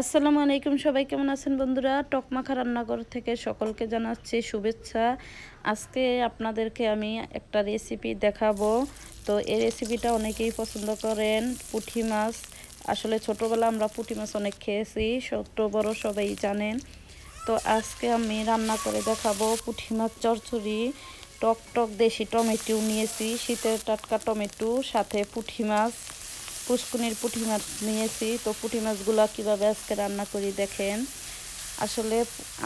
আসসালামু আলাইকুম সবাই, কেমন আছেন বন্ধুরা? টকমাখা রান্নাঘর থেকে সকলকে জানাচ্ছি শুভেচ্ছা। আজকে আপনাদেরকে আমি একটা রেসিপি দেখাবো। তো এই রেসিপিটা অনেকেই পছন্দ করেন, পুঁটি মাছ। আসলে ছোটোবেলা আমরা পুঁটি মাছ অনেক খেয়েছি, ছোট, বড় সবাই জানেন। তো আজকে আমি রান্না করে দেখাবো পুঁটি মাছ চরচড়ি। টক টক দেশি টমেটো নিয়েছি, শীতের টাটকা টমেটো, সাথে পুঁটি মাছ। পুষ্কুনির পুঁটি মাছ নিয়েছি। তো পুঁটি মাছগুলো কীভাবে আজকে রান্না করি দেখেন। আসলে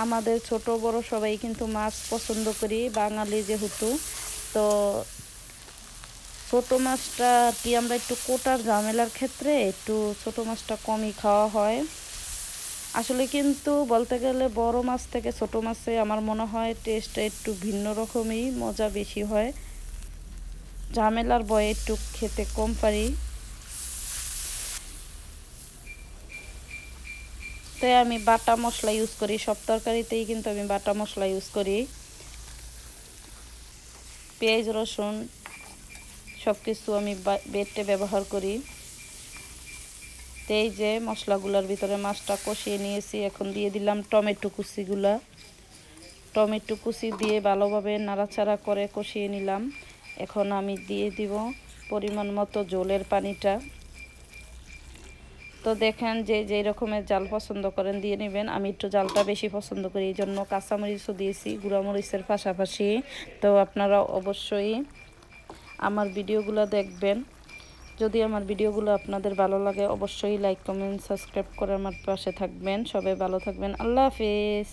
আমাদের ছোট বড় সবাই কিন্তু মাছ পছন্দ করি, বাঙালি যেহেতু। তো ছোটো মাছটা কি আমরা একটু কোটার ঝামেলার ক্ষেত্রে একটু ছোট মাছটা কমই খাওয়া হয়। আসলে কিন্তু বলতে গেলে বড় মাছ থেকে ছোট মাছে আমার মনে হয় টেস্টটা একটু ভিন্ন রকমই, মজা বেশি হয়। ঝামেলার বয়ে একটু খেতে কম পারি। তাই আমি বাটা মশলা ইউজ করি, সব তরকারিতেই কিন্তু আমি বাটা মশলা ইউজ করি। পেঁয়াজ, রসুন সব কিছু আমি বেটে ব্যবহার করি। তো এই যে মশলাগুলোর ভিতরে মাছটা কষিয়ে নিয়েছি, এখন দিয়ে দিলাম টমেটো কুচিগুলা। টমেটো কুচি দিয়ে ভালোভাবে নাড়াচাড়া করে কষিয়ে নিলাম। এখন আমি দিয়ে দিব পরিমাণ মতো জলের পানিটা। তো দেখেন যে যেই রকমের জাল পছন্দ করেন দিয়ে নেবেন। আমি একটু জালটা বেশি পছন্দ করি, এই জন্য কাঁচামরিচও দিয়েছি, গুঁড়ামরিচের পাশাপাশি। তো আপনারা অবশ্যই আমার ভিডিওগুলো দেখবেন। যদি আমার ভিডিওগুলো আপনাদের ভালো লাগে, অবশ্যই লাইক, কমেন্ট, সাবস্ক্রাইব করে আমার পাশে থাকবেন। সবাই ভালো থাকবেন। আল্লাহ হাফিজ।